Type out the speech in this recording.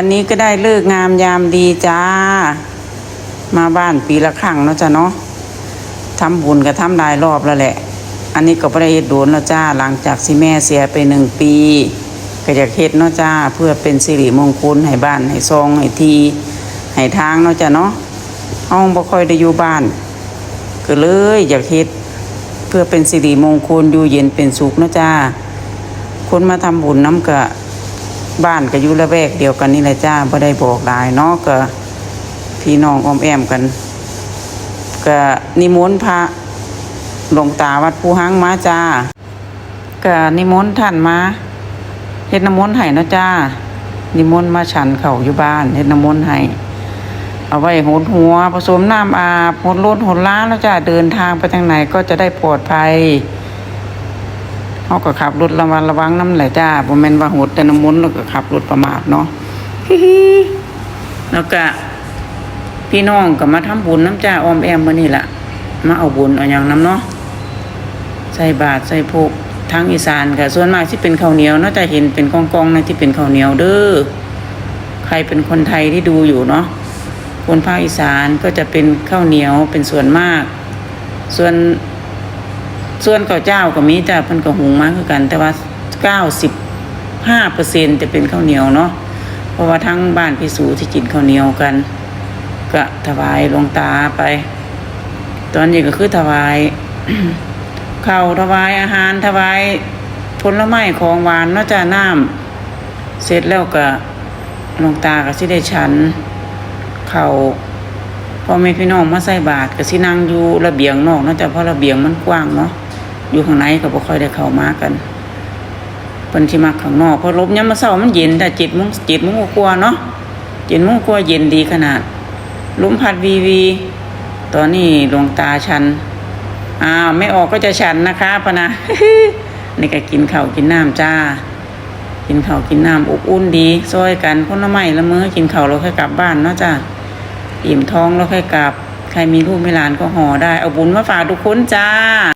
วันนี้ก็ได้เลิกงามยามดีจ้า มาบ้านปีละครั้งเนาะจ้ะเนาะทำบุญก็ทำหลายรอบแล้วแหละ อันนี้ก็บ่ได้เฮ็ดโดนแล้วจ้า หลังจากที่แม่เสียไปหนึ่งปีก็อยากเฮ็ดเนาะจ้า เพื่อเป็นสิริมงคลให้บ้านให้ซองให้ทีให้ทางเนาะจ้ะเนาะเฮาบ่ค่อยได้อยู่บ้าน ก็เลยอยากเฮ็ดเพื่อเป็นสิริมงคลอยู่เย็นเป็นสุขเนาะจ้า คนมาทำบุญน้ำกะ บ้านก็อยู่ละแวกเดียวกันนี่แหละจ้าบ่ได้บอกหลายเนาะก็พี่น้องอ้อมแอมกันก็นิมนต์พระหลวงตาวัดภูหังมาจ้าก็นิมนต์ท่านมาเฮ็ดน้ำมนต์ให้นะจ้านิมนต์มาฉันเขาอยู่บ้านเฮ็ดน้ำมนต์ให้เอาไว้หดหัวผสมน้ำอาบหดรถหดล้างแล้วจ้าเดินทางไปทางไหนก็จะได้ปลอดภัย เขาก็ขับรถระวังระวังน้ำไหลจ้าบ่แม่นว่าโหดแต่น้ำมนต์แล้วก็ขับรถประมาทเนาะแล้วก็พี่น้องก็มาทำบุญน้ำจ้าออมแอมมื้อนี้ล่ะมาเอาบุญเอาหยังน้ำเนาะใส่บาตรใส่พกทางอีสานก็ส่วนมากที่เป็นข้าวเหนียวเนาะจะเห็นเป็นกองๆนะที่เป็นข้าวเหนียวเด้อใครเป็นคนไทยที่ดูอยู่เนาะคนภาคอีสานก็จะเป็นข้าวเหนียวเป็นส่วนมาก ส่วน ส่วนข้าวเจ้าก็มีแต่เพิ่นก็หุงมาคือกัน แต่ว่าเก้าสิบห้าเปอร์เซ็นจะเป็นข้าวเหนียวเนาะเพราะว่าทั้งบ้านพี่สูที่กินข้าวเหนียวกัน ก็ถวายลงตาไป ตอนนี้ก็คือถวายข้าวถวายอาหารถวายผลไม้ของหวานนาะจ้าน้ำเสร็จแล้วก็ลงตาก็สิได้ฉันเข้าพ่อแม่พี่น้องมาใส่บาตรก็สินั่งอยู่ระเบียงนอกนาะจ้ะเพราะระเบียงมันกว้างเนาะ อยู่ข้างในก็บ่ค่อยได้เข้ามากันเพิ่นสิมักข้างนอกเพราะลมยามมื้อเช้ามันเย็นแต่7:00น7:00นกว่าๆเนาะ7:00นกว่าเย็นดีขนาดลมพัดวีวี ตอนนี้หลวงตาชันอ้าวไม่ออกก็จะฉันนะคะพะนะนี่ก็กินข้าวกินน้ำจ้า กินข้าวกินน้ำอบอุ่นดีซอยกันคนละไม้ละมื้อกินข้าวเราค่อยกลับบ้านเนาะจ้าอิ่มท้องแล้วค่อยกลับ ใครมีลูกมีหลานก็ห่อได้ เอาบุญมาฝากทุกคนจ้า